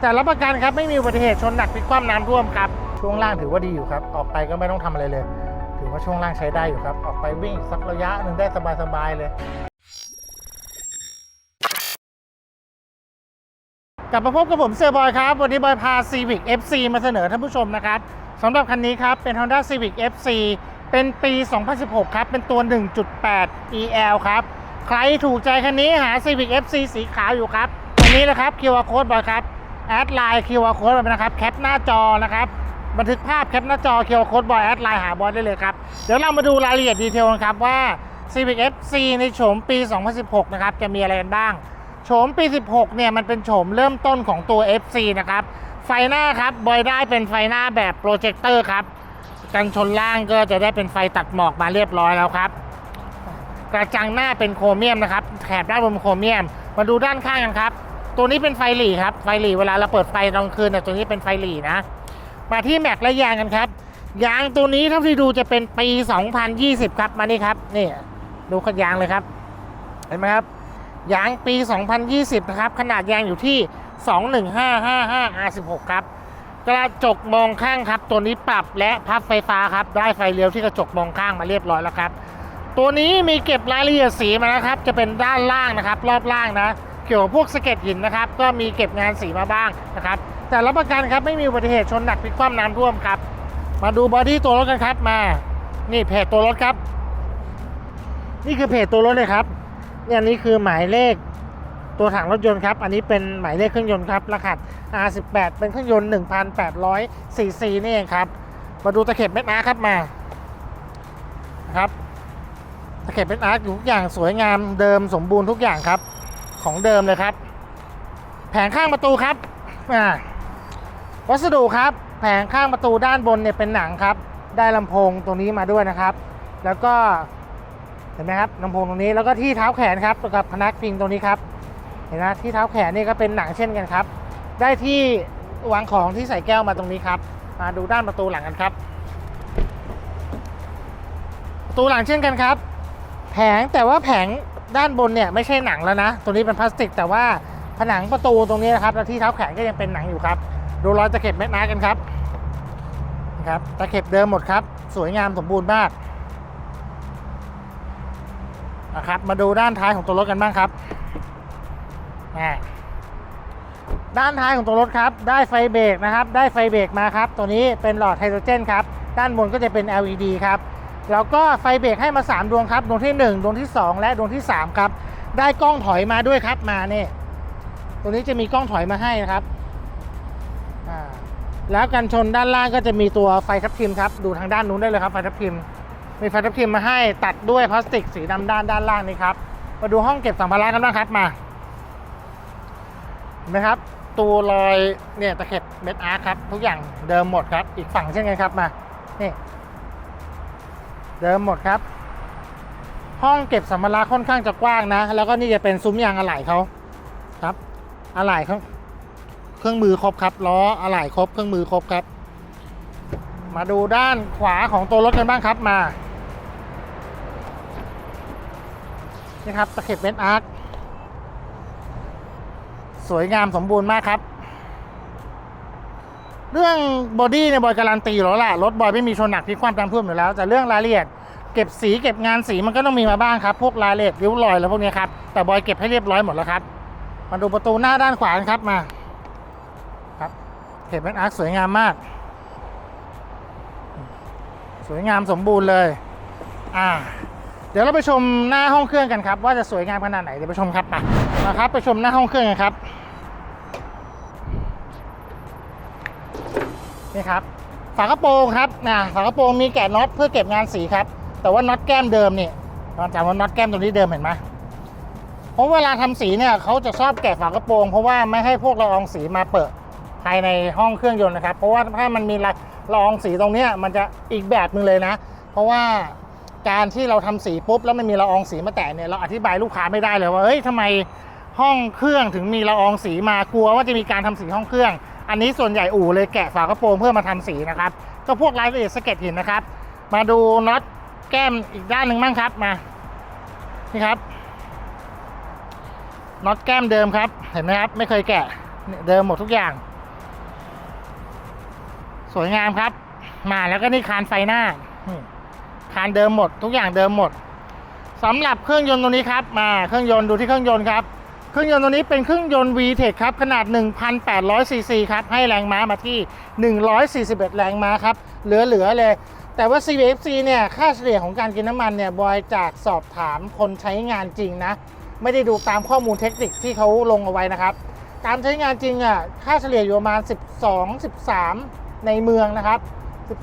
แต่รับประกันครับไม่มีอุบัติเหตุชนหนักพลิกคว่ำน้ำท่วมครับ ช่วงล่างถือว่าดีอยู่ครับ ออกไปก็ไม่ต้องทำอะไรเลย ถือว่าช่วงล่างใช้ได้อยู่ครับ ออกไปวิ่งสักระยะหนึ่งได้สบายๆเลยกลับมาพบกับผมเซอร์บอยครับ วันนี้บอยพา Civic FC มาเสนอท่านผู้ชมนะครับสำหรับคันนี้ครับ เป็น Honda Civic FC เป็นปี 2016 ครับ เป็นตัว 1.8 EL ครับ ใครถูกใจคันนี้หา Civic FC สีขาวอยู่ครับอันนี้นะครับ QR Code บอยครับ แอดไลน์ QR Code ไปนะครับแคปหน้าจอนะครับบันทึกภาพแคปหน้าจอ QR Code บอยแอดไลน์หาบอยได้เลยครับเดี๋ยวเรามาดูรายละเอียดดีเทลกันครับว่า Civic FC ในโฉมปี 2016 นะครับจะมีอะไรกันบ้างโฉมปี 16 เนี่ยมันเป็นโฉมเริ่มต้นของตัว FC นะครับไฟหน้าครับบอยได้เป็นไฟหน้าแบบโปรเจคเตอร์ครับกันชนล่างก็จะได้เป็นไฟตัดหมอกมาเรียบร้อยแล้วครับกระจังหน้าเป็นโครเมียมนะครับแถบด้านบนเป็นโครเมียม มาดูด้านข้างกันครับ ตัวนี้เป็นไฟหลีครับ ไฟหลีเวลาเราเปิดไฟตอนกลางคืนเนี่ยตัวนี้เป็นไฟหลีนะ มาที่แม็กและยางกันครับ ยางตัวนี้เท่าที่ดูจะเป็นปี 2020 ครับมานี่ครับนี่ดูขดยางเลยครับ เห็นไหมครับ ยางปี 2020 นะครับ ขนาดยางอยู่ที่ 21555 R16 ครับ กระจกมองข้างครับ ตัวนี้ปรับและพับไฟฟ้าครับ ได้ไฟเลี้ยวที่กระจกมองข้างมาเรียบร้อยแล้วครับ ตัวนี้มีเก็บรายละเอียดสีมานะครับ จะเป็นด้านล่างนะครับ รอบล่างนะ เกี่ยวกับพวกสเก็ดหินนะครับ ก็มีเก็บงานสีมาบ้างนะครับ แต่รับประกันครับไม่มีอุบัติเหตุชนหนักพลิกคว่ำน้ำท่วมครับ มาดูบอดี้ตัวรถกันครับมา นี่เพจตัวรถครับ นี่คือเพจตัวรถเลยครับเนี่ยนี่คือหมายเลขตัวถังรถยนต์ครับ อันนี้เป็นหมายเลขเครื่องยนต์ครับ รหัส R18 เป็นเครื่องยนต์ 1,800 ซีซีนี่เองครับ มาดูตะเข็บเม็ดอาร์ครับมา ครับ ตะเข็บเม็ดอาร์ทุกอย่างสวยงามเดิมสมบูรณ์ทุกอย่างครับ ของเดิมเลยครับ แผงข้างประตูครับวัสดุครับ แผงข้างประตูด้านบนเนี่ยเป็นหนังครับ ได้ลำโพงตรงนี้มาด้วยนะครับ แล้วก็เห็นไหมครับลำโพงตรงนี้แล้วก็ที่เท้าแขนครับกับพนักพิงตรงนี้ครับ เห็นไหมที่เท้าแขนนี่ก็เป็นหนังเช่นกันครับ ได้ที่วางของที่ใส่แก้วมาตรงนี้ครับมาดูด้านประตูหลังกันครับ ประตูหลังเช่นกันครับ แผงแต่ว่าแผง ด้านบนเนี่ยไม่ใช่หนังแล้วนะ ตัวนี้เป็นพลาสติก แต่ว่าผนังประตูตรงนี้นะครับและที่เท้าแขนก็ยังเป็นหนังอยู่ครับ ดูรอยตะเข็บแมกนากันครับนะครับตะเข็บเดิมหมดครับ สวยงามสมบูรณ์มากนะครับมาดูด้านท้ายของตัวรถกันบ้างครับอ่ด้านท้ายของตัวรถครับ ได้ไฟเบรกนะครับ ได้ไฟเบรกมาครับ ตัวนี้เป็นหลอดไฮโดรเจนครับ ด้านบนก็จะเป็น LED ครับ แล้วก็ไฟเบรกให้มา 3 ดวงครับ ดวงที่ 1 ดวงที่ 2 และดวงที่ 3 ครับ ได้กล้องถอยมาด้วยครับมาเนี่ยตัวนี้จะมีกล้องถอยมาให้นะครับแล้วกันชนด้านล่างก็จะมีตัวไฟทับทิมครับ ดูทางด้านนู้นได้เลยครับไฟทับทิม มีไฟทับทิมมาให้ตัดด้วยพลาสติกสีดำด้านด้านล่างนี้ครับ มาดูห้องเก็บสัมภาระกันบ้างครับมาเห็นไหมครับ ตัวรอยเนี่ยตะเข็บเม็ดอาร์คครับ ทุกอย่างเดิมหมดครับ อีกฝั่งเช่นกันครับมา นี่ เดิมหมดครับ ห้องเก็บสัมภาระค่อนข้างจะกว้างนะ แล้วก็นี่จะเป็นซุ้มยางอะไหล่เขาครับ อะไหล่เขาเครื่องมือครบครับล้ออะไหล่ครบ เครื่องมือครบครับ มาดูด้านขวาของตัวรถกันบ้างครับมานี่ครับตะเข็บเม็ดอาร์คสวยงามสมบูรณ์มากครับ เรื่องบอดี้เนี่ยบอยการันตีอยู่แล้วล่ะรถบอยไม่มีชนหนักพิกคว่ำตามท่มอยู่แล้วแต่เรื่องรายละเอียดเก็บสีเก็บงานสีมันก็ต้องมีมาบ้างครับ พวกรายละเอียดริ้วรอยแล้วพวกนี้ครับแต่บอยเก็บให้เรียบร้อยหมดแล้วครับมาดูประตูหน้าด้านขวานครับมาครับเข็บเม็ดอาร์คสวยงามมาก สวยงามสมบูรณ์เลยอ่าเดี๋ยวเราไปชมหน้าห้องเครื่องกันครับ ว่าจะสวยงามขนาดไหนเดี๋ยวไปชมครับมานะครับไปชมหน้าห้องเครื่องกันครับ นี่ครับฝากระโปรงครับนะฝากระโปรงมีแกะน็อตเพื่อเก็บงานสีครับ แต่ว่าน็อตแก้มเดิมนี่เราจำว่าน็อตแก้มตัวนี้เดิมเห็นไหมเพราะเวลาทำสีเนี่ยเขาจะชอบแกะฝากระโปรง เพราะว่าไม่ให้พวกละอองสีมาเปิดภายในห้องเครื่องยนต์นะครับ เพราะว่าถ้ามันมีละลอองสีตรงนี้มันจะอีกแบบหนึ่งเลยนะ เพราะว่าการที่เราทำสีปุ๊บแล้วมันมีละอองสีมาแตะเนี่ยเราอธิบายลูกค้าไม่ได้เลยว่าเฮ้ยทำไมห้องเครื่องถึงมีละอองสีมากลัวว่าจะมีการทำสีห้องเครื่อง อันนี้ส่วนใหญ่อู่เลยแกะฝากระโปรงเพื่อมาทำสีนะครับ ก็พวกรายละเอียดสะเก็ดหินนะครับ มาดูน็อตแก้มอีกด้านหนึ่งบ้างครับมา นี่ครับ น็อตแก้มเดิมครับ เห็นไหมครับ ไม่เคยแกะเดิมหมดทุกอย่าง สวยงามครับ มาแล้วก็นี่คานไฟหน้าคานเดิมหมด ทุกอย่างเดิมหมดสำหรับเครื่องยนต์ตัวนี้ครับ มาเครื่องยนต์ดูที่เครื่องยนต์ครับ เครื่องยนต์ตัวนี้เป็นเครื่องยนต์ VTEC ครับ ขนาด 1,800 ซีซีครับ ให้แรงม้ามาที่ 141 แรงม้าครับ เหลือ ๆ เลย แต่ว่า CVFC เนี่ยค่าเฉลี่ยของการกินน้ำมันเนี่ยบอยจากสอบถามคนใช้งานจริงนะ ไม่ได้ดูตามข้อมูลเทคนิคที่เขาลงเอาไว้นะครับ การใช้งานจริงอะค่าเฉลี่ยอยู่ประมาณ 12 13 ในเมืองนะครับ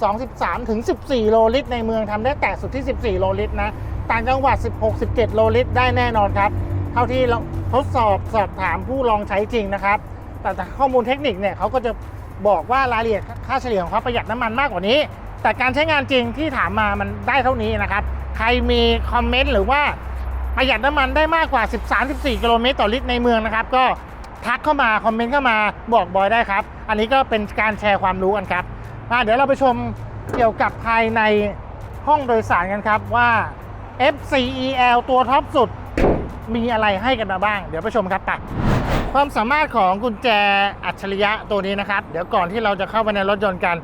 12 13 ถึง 14 โลลิตรในเมืองทำได้แต่สุดที่ 14 โลลิตรนะ ต่างจังหวัด 16 17 โลลิตรได้แน่นอนครับ เท่าที่เราทดสอบสอบถามผู้ลองใช้จริงนะครับ แต่ข้อมูลเทคนิคเนี่ยเขาก็จะบอกว่ารายละเอียดค่าเฉลี่ยของเขาประหยัดน้ำมันมากกว่านี้ แต่การใช้งานจริงที่ถามมามันได้เท่านี้นะครับ ใครมีคอมเมนต์หรือว่าประหยัดน้ำมันได้มากกว่า 13-14 กิโลเมตรต่อลิตรในเมืองนะครับ ก็ทักเข้ามา คอมเมนต์เข้ามาบอกบอยได้ครับ อันนี้ก็เป็นการแชร์ความรู้กันครับมาเดี๋ยวเราไปชมเกี่ยวกับภายในห้องโดยสารกันครับว่า FCEL ตัวท็อปสุด มีอะไรให้กันมาบ้าง เดี๋ยวไปชมครับไปความสามารถของกุญแจอัจฉริยะตัวนี้นะครับ เดี๋ยวก่อนที่เราจะเข้าไปในรถยนต์กัน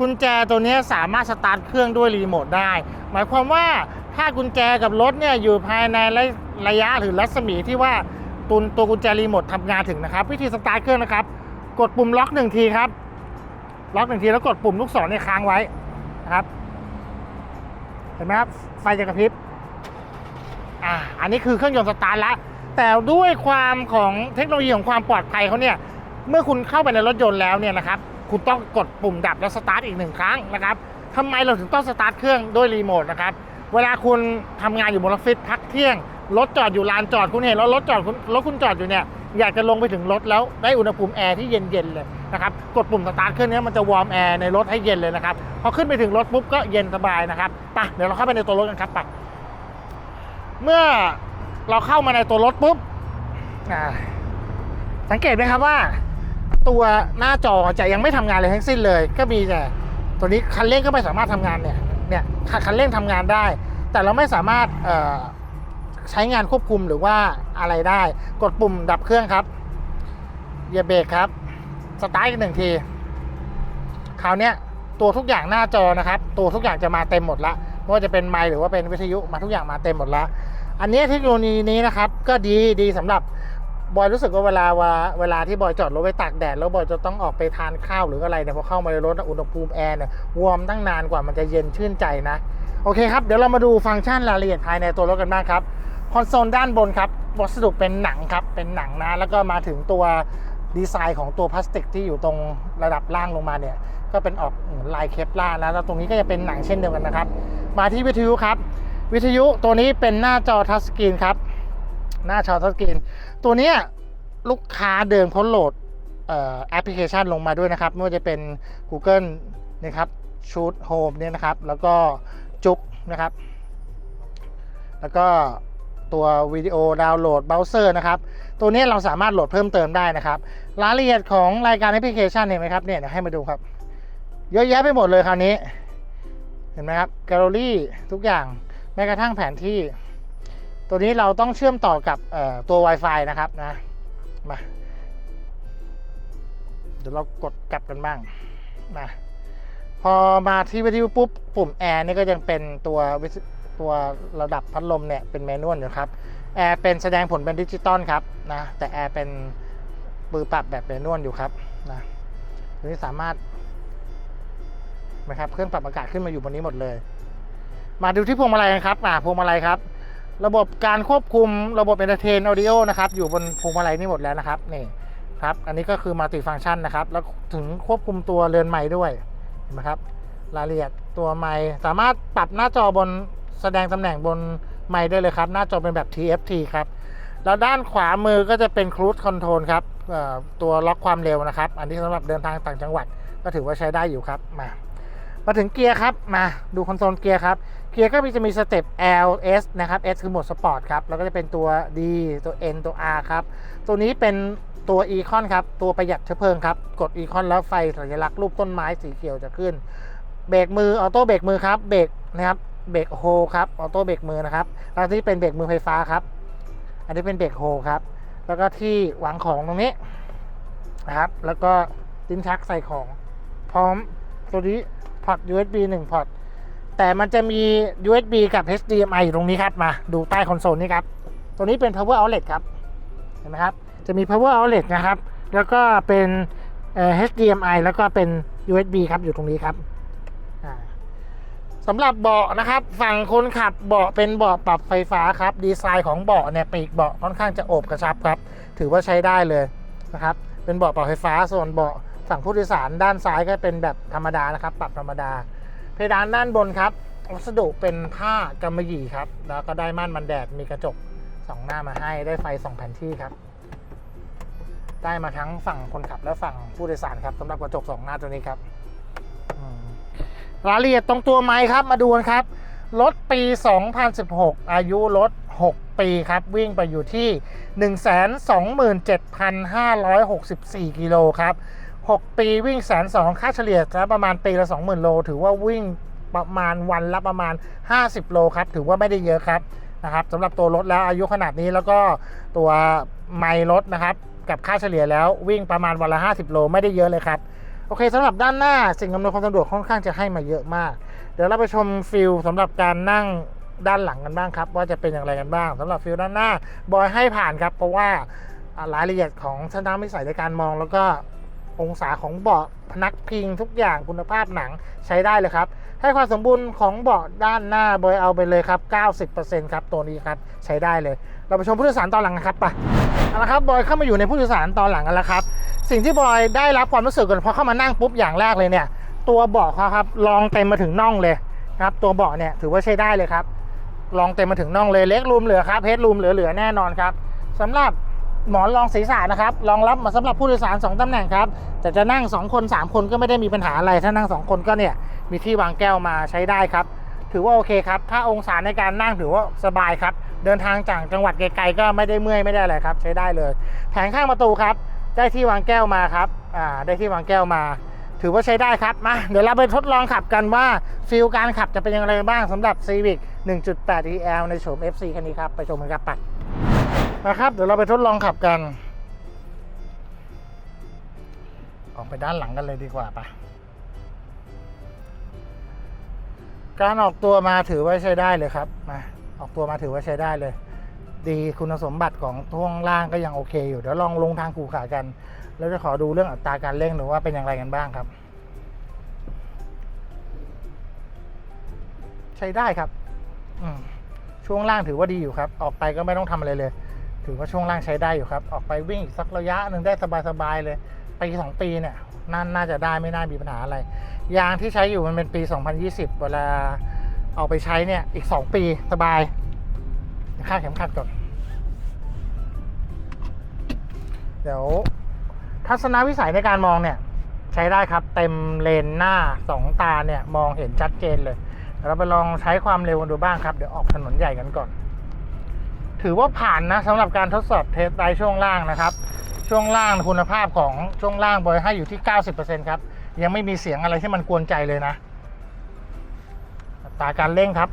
กุญแจตัวนี้สามารถสตาร์ทเครื่องด้วยรีโมทได้ หมายความว่าถ้ากุญแจกับรถเนี่ยอยู่ภายในระระยะหรือรัศมีที่ว่าตุนตัวกุญแจรีโมททำงานถึงนะครับ วิธีสตาร์ทเครื่องนะครับ กดปุ่มล็อกหนึ่งทีครับล็อกหนึ่งทีแล้วกดปุ่มลูกศรเนี่ยค้างไว้นะครับ เห็นไหมครับไฟจะกระพริบ อ่าอันนี้คือเครื่องยนต์สตาร์ทแล้วแต่ด้วยความของเทคโนโลยีของความปลอดภัยเขาเนี่ยเมื่อคุณเข้าไปในรถยนต์แล้วเนี่ยนะครับคุณต้องกดปุ่มดับแล้วสตาร์ทอีกหนึ่งครั้งนะครับทำไมเราถึงต้องสตาร์ทเครื่องด้วยรีโมทนะครับเวลาคุณทำงานอยู่บนออฟฟิศพักเที่ยงรถจอดอยู่ลานจอดคุณเห็นแล้วรถจอดคุณรถคุณจอดอยู่เนี่ยอยากจะลงไปถึงรถแล้วได้อุณหภูมิแอร์ที่เย็นๆเลยนะครับกดปุ่มสตาร์ทเครื่องนี้มันจะวอร์มแอร์ในรถให้เย็นเลยนะครับพอขึ้นไปถึงรถปุ๊บก็เย็นสบายนะครับไปเดี๋ยวเราเข้าไปในตัวรถกันครับไป เมื่อเราเข้ามาในตัวรถปุ๊บสังเกตไหมครับว่า ตัวหน้าจอจะยังไม่ทำงานเลยทั้งสิ้นเลย ก็มีแต่ตัวนี้คันเร่งก็ไม่สามารถทำงานเนี่ยเนี่ยคันเร่งทำงานได้ แต่เราไม่สามารถใช้งานควบคุมหรือว่าอะไรได้ กดปุ่มดับเครื่องครับเหยียบเบรกครับสตาร์ทอีกหนึ่งทีคราวนี้ตัวทุกอย่างหน้าจอนะครับ ตัวทุกอย่างจะมาเต็มหมดละ ไม่ว่าจะเป็นไมค์หรือว่าเป็นวิทยุมาทุกอย่างมาเต็มหมดละอันนี้เทคโนโลยีนี้นะครับก็ดีดีสำหรับบอยรู้สึกว่าเวลาเวลาเวลาที่บอยจอดรถไว้ตากแดดแล้วบอยจะต้องออกไปทานข้าวหรืออะไรเนี่ยพอเข้ามาในรถอุณหภูมิแอร์เนี่ยวอร์มตั้งนานกว่ามันจะเย็นชื่นใจนะ โอเคครับ เดี๋ยวเรามาดูฟังก์ชันรายละเอียดภายในตัวรถกันบ้างครับ คอนโซลด้านบนครับวัสดุเป็นหนังครับ เป็นหนังนะ แล้วก็มาถึงตัวดีไซน์ของตัวพลาสติกที่อยู่ตรงระดับล่างลงมาเนี่ยก็เป็นออกลายเคปล่านะแล้วตรงนี้ก็จะเป็นหนังเช่นเดียวกันนะครับ มาที่วิทยุครับ วิทยุตัวนี้เป็นหน้าจอทัชสกรีนครับ หน้าจอทัชสกรีน ตัวนี้ลูกค้าเดิมเขาโหลดแอปพลิเคชันลงมาด้วยนะครับ ไม่ว่าจะเป็น Google นะครับชูดโฮมเนี่ยนะครับ แล้วก็จุกนะครับ แล้วก็ตัววิดีโอดาวน์โหลดเบราว์เซอร์นะครับ ตัวนี้เราสามารถโหลดเพิ่มเติมได้นะครับ รายละเอียดของรายการแอปพลิเคชันเห็นไหมครับเนี่ยเดี๋ยวให้มาดูครับ เยอะแยะไปหมดเลยคราวนี้ ห็นไหมครับแกลเลอรี่ทุกอย่างแม้กระทั่งแผนที่ ตัวนี้เราต้องเชื่อมต่อกับตัว Wi-Fi นะครับนะมาเดี๋ยวเรากดกลับกันบ้างมาพอมาที่วิทยุปุ๊บปุ่มแอร์นี่ก็ยังเป็นตัววิทยุตัวระดับพัดลมเนี่ยเป็นแมนนวลอยู่ครับแอร์เป็นแสดงผลเป็นดิจิตอลครับนะแต่แอร์เป็นปือปรับแบบแมนนวลอยู่ครับนะตัวนี้สามารถ นะครับเครื่องปรับอากาศขึ้นมาอยู่บนนี้หมดเลย มาดูที่พวงมาลัยครับอ่าพวงมาลัยครับ ระบบการควบคุมระบบเอนเตอร์เทนออดิโอนะครับอยู่บนพวงมาลัยนี่หมดแล้วนะครับนี่ครับอันนี้ก็คือมัลติฟังก์ชันนะครับแล้วถึงควบคุมตัวเรือนไม้ด้วยเห็นไหมครับรายละเอียดตัวไม้สามารถปรับหน้าจอบนแสดงตำแหน่งบนไม้ได้เลยครับ หน้าจอเป็นแบบ TFT ครับแล้วด้านขวามือก็จะเป็น Cruise Control ครับตัวล็อกความเร็วนะครับ อันนี้สำหรับเดินทางต่างจังหวัด ก็ถือว่าใช้ได้อยู่ครับมา มาถึงเกียร์ครับ มาดูคอนโซลเกียร์ครับ เกียร์ก็มีจะมีสเต็ป L S นะครับ S คือโหมดสปอร์ตครับ แล้วก็จะเป็นตัว D ตัว N ตัว R ครับ ตัวนี้เป็นตัว e c o n ครับ ตัวประหยัดเชื้อเพลิงครับ กด e c o n แล้วไฟสัญลักษณ์รูปต้นไม้สีเขียวจะขึ้น เบรกมือออโต้เบรกมือครับ เบรกนะครับเบรกโฮครับ ออโต้เบรกมือนะครับ แล้วที่เป็นเบรกมือไฟฟ้าครับ อันนี้เป็นเบรกโฮครับ แล้วก็ที่วางของตรงนี้นะครับ แล้วก็ลิ้นชักใส่ของ พร้อมตัวนี้ พอร์ต USB 1 พอร์ต แต่มันจะมี USB กับ HDMI อยู่ตรงนี้ครับ มาดูใต้คอนโซลนี่ครับ ตัวนี้เป็น power outlet ครับ เห็นไหมครับ จะมี power outlet นะครับ แล้วก็เป็นเอ่อ HDMI แล้วก็เป็น USB ครับ อยู่ตรงนี้ครับสำหรับเบาะนะครับ ฝั่งคนขับเบาะเป็นเบาะปรับไฟฟ้าครับ ดีไซน์ของเบาะเนี่ยปีกเบาะค่อนข้างจะโอบกระชับครับ ถือว่าใช้ได้เลยนะครับ เป็นเบาะปรับไฟฟ้าส่วนเบาะ ฝั่งผู้โดยสารด้านซ้ายก็เป็นแบบธรรมดานะครับ ปรับธรรมดา เพดานด้านบนครับ วัสดุเป็นผ้ากำมะหยี่ครับ แล้วก็ได้ม่านมันแดดมีกระจกสองหน้ามาให้ได้ไฟสองแผ่นที่ครับ ได้มาทั้งฝั่งคนขับและฝั่งผู้โดยสารครับสำหรับกระจกสองหน้าตัวนี้ครับรายละเอียดตรงตัวไม้ครับมาดูกันครับรถปี 2016 อายุรถ 6 ปีครับ วิ่งไปอยู่ที่ 127,564 กิโลครับ 6 ปีวิ่งแสนสองค่าเฉลี่ยจะประมาณปีละ 20,000 โล ถือว่าวิ่งประมาณวันละประมาณ 50 โลครับ ถือว่าไม่ได้เยอะครับนะครับสำหรับตัวรถแล้วอายุขนาดนี้แล้วก็ตัวไมล์รถนะครับ กับค่าเฉลี่ยแล้ววิ่งประมาณวันละ 50 โลไม่ได้เยอะเลยครับโอเคสำหรับด้านหน้าสิ่งอำนวยความสะดวกค่อนข้างจะให้มาเยอะมาก เดี๋ยวเราไปชมฟิลสำหรับการนั่งด้านหลังกันบ้างครับ ว่าจะเป็นอย่างไรกันบ้างสำหรับฟิลด้านหน้าบอยให้ผ่านครับ เพราะว่ารายละเอียดของชั้นน้ำม่ใส่ในการมองแล้วก็ องศาของเบาะพนักพิงทุกอย่างคุณภาพหนังใช้ได้เลยครับ ให้ความสมบูรณ์ของเบาะด้านหน้าบอยเอาไปเลยครับ 90%ครับตัวนี้ครับใช้ได้เลย เราไปชมผู้โดยสารตอนหลังนะครับไปเอาละครับบอยเข้ามาอยู่ในผู้โดยสารตอนหลังกันแล้วครับ สิ่งที่บอยได้รับความรู้สึกกันพอเข้ามานั่งปุ๊บอย่างแรกเลยเนี่ย ตัวเบาะเขาครับรองเต็มมาถึงน่องเลยครับตัวเบาะเนี่ยถือว่าใช้ได้เลยครับรองเต็มมาถึงน่องเลยเล็กรูมเหลือครับเฮดรูมเหลือๆแน่นอนครับสำหรับ หมอนรองศีรษะนะครับรองรับมาสำหรับผู้โดยสาร 2ตำแหน่งครับ แต่จะนั่ง 2 คน 3 คนก็ไม่ได้มีปัญหาอะไร ถ้านั่ง 2 คนก็เนี่ยมีที่วางแก้วมาใช้ได้ครับ ถือว่าโอเคครับ ถ้าองศาในการนั่งถือว่าสบายครับ เดินทางจากจังหวัดไกลๆก็ไม่ได้เมื่อยไม่ได้อะไรครับ ใช้ได้เลย แผงข้างประตูครับ ได้ที่วางแก้วมาครับอ่าได้ที่วางแก้วมา ถือว่าใช้ได้ครับมาเดี๋ยวเราไปทดลองขับกันว่าฟิลการขับจะเป็นอย่างไรบ้างสำหรับ Civic 1.8 EL ในโฉม FC คันนี้ครับไปชมกันครับไป มาครับ เดี๋ยวเราไปทดลองขับกัน ออกไปด้านหลังกันเลยดีกว่าปะการออกตัวมาถือว่าใช้ได้เลยครับมาออกตัวมาถือว่าใช้ได้เลย ดีคุณสมบัติของท่วงล่างก็ยังโอเค อยู่เดี๋ยวลองลงทางขูขากัน แล้วจะขอดูเรื่องอัตราการเร่งหรือว่าเป็นอย่างไรกันบ้างครับ ใช้ได้ครับช่วงล่างถือว่าดีอยู่ครับ ออกไปก็ไม่ต้องทำอะไรเลย ถือว่าช่วงล่างใช้ได้อยู่ครับ ออกไปวิ่งอีกสักระยะหนึ่งได้สบายๆเลยปีสองปีเนี่ยน่าน่าจะได้ไม่น่ามีปัญหาอะไร ยางที่ใช้อยู่มันเป็นปี 2020 เวลาเอาไปใช้เนี่ยอีก 2 ปีสบายค่าเข็มขัดก่อน เดี๋ยว ทัศนวิสัยในการมองเนี่ย ใช้ได้ครับ เต็มเลนหน้าสองตาเนี่ย มองเห็นชัดเจนเลยเดี๋ยวเราไปลองใช้ความเร็วกันดูบ้างครับ เดี๋ยวออกถนนใหญ่กันก่อน ถือว่าผ่านนะสำหรับการทดสอบเทสไดช่วงล่างนะครับ ช่วงล่างคุณภาพของช่วงล่างบอยให้อยู่ที่ 90%ครับ ยังไม่มีเสียงอะไรที่มันกวนใจเลยนะตาการเร่งครับ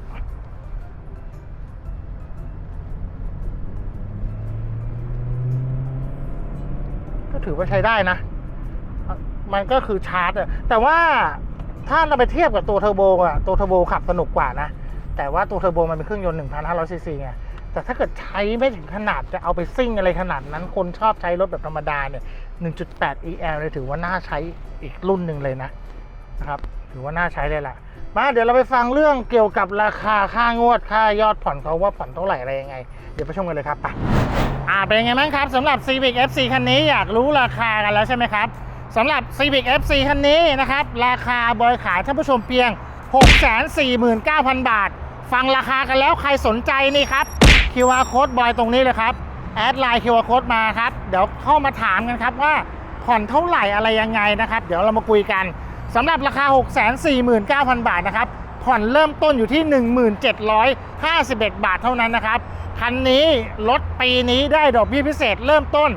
ก็ถือว่าใช้ได้นะ มันก็คือชาร์จอะแต่ว่าถ้าเราไปเทียบกับตัวเทอร์โบอะตัวเทอร์โบขับสนุกกว่านะ แต่ว่าตัวเทอร์โบมันเป็นเครื่องยนต์1,500ซีซีไง แต่ถ้าเกิดใช้ไม่ถึงขนาดจะเอาไปซิ่งอะไรขนาดนั้น คนชอบใช้รถแบบธรรมดาเนี่ย 1.8 EL เลยถือว่าน่าใช้อีกรุ่นหนึ่งเลยนะนะครับ ถือว่าน่าใช้เลยล่ะ มาเดี๋ยวเราไปฟังเรื่องเกี่ยวกับราคาค่างวดค่ายอดผ่อนเขาว่าผ่อนเท่าไหร่อะไรยังไง เดี๋ยวไปชมกันเลยครับไปอ่าเป็นยังไงบ้างครับสำหรับ Civic FC คันนี้อยากรู้ราคากันแล้วใช่ไหมครับสำหรับ Civic FC คันนี้นะครับราคาบอยขายท่านผู้ชมเพียง 649,000 บาท ฟังราคากันแล้วใครสนใจนี่ครับ QR code บอยตรงนี้เลยครับ แอดไลน์ QR code มาครับ เดี๋ยวเข้ามาถามกันครับว่าผ่อนเท่าไหร่อะไรยังไงนะครับ เดี๋ยวเรามาคุยกันสำหรับราคา 649,000 บาทนะครับ ผ่อนเริ่มต้นอยู่ที่ 1751 บาทเท่านั้นนะครับ คันนี้รถปีนี้ได้ดอกเบี้ยพิเศษเริ่มต้น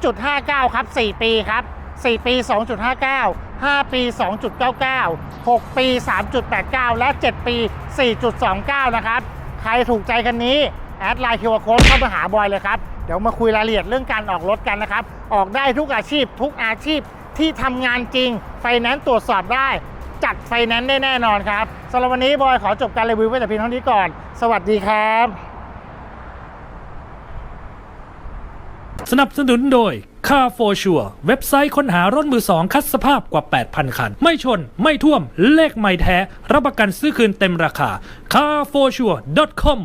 2.59 ครับ 4 ปีครับ 4 ปี 2.59 5 ปี 2.99 6 ปี 3.89 และ 7 ปี 4.29 นะครับ ใครถูกใจคันนี้ แอดไลน์คิวอาร์โค้ดเข้ามาหาบอยเลยครับ เดี๋ยวมาคุยรายละเอียดเรื่องการออกรถกันนะครับ ออกได้ทุกอาชีพ ทุกอาชีพที่ทำงานจริง ไฟแนนซ์ตรวจสอบได้ จัดไฟแนนซ์ได้แน่นอนครับสำหรับวันนี้บอยขอจบการรีวิวไว้แต่เพียงเท่านี้ก่อน สวัสดีครับสนับสนุนโดย Car for Sure เว็บไซต์ค้นหารถมือสองคัดสภาพกว่า 8,000 คัน ไม่ชน ไม่ท่วม เลขไม่แท้ รับประกันซื้อคืนเต็มราคา carforsure.com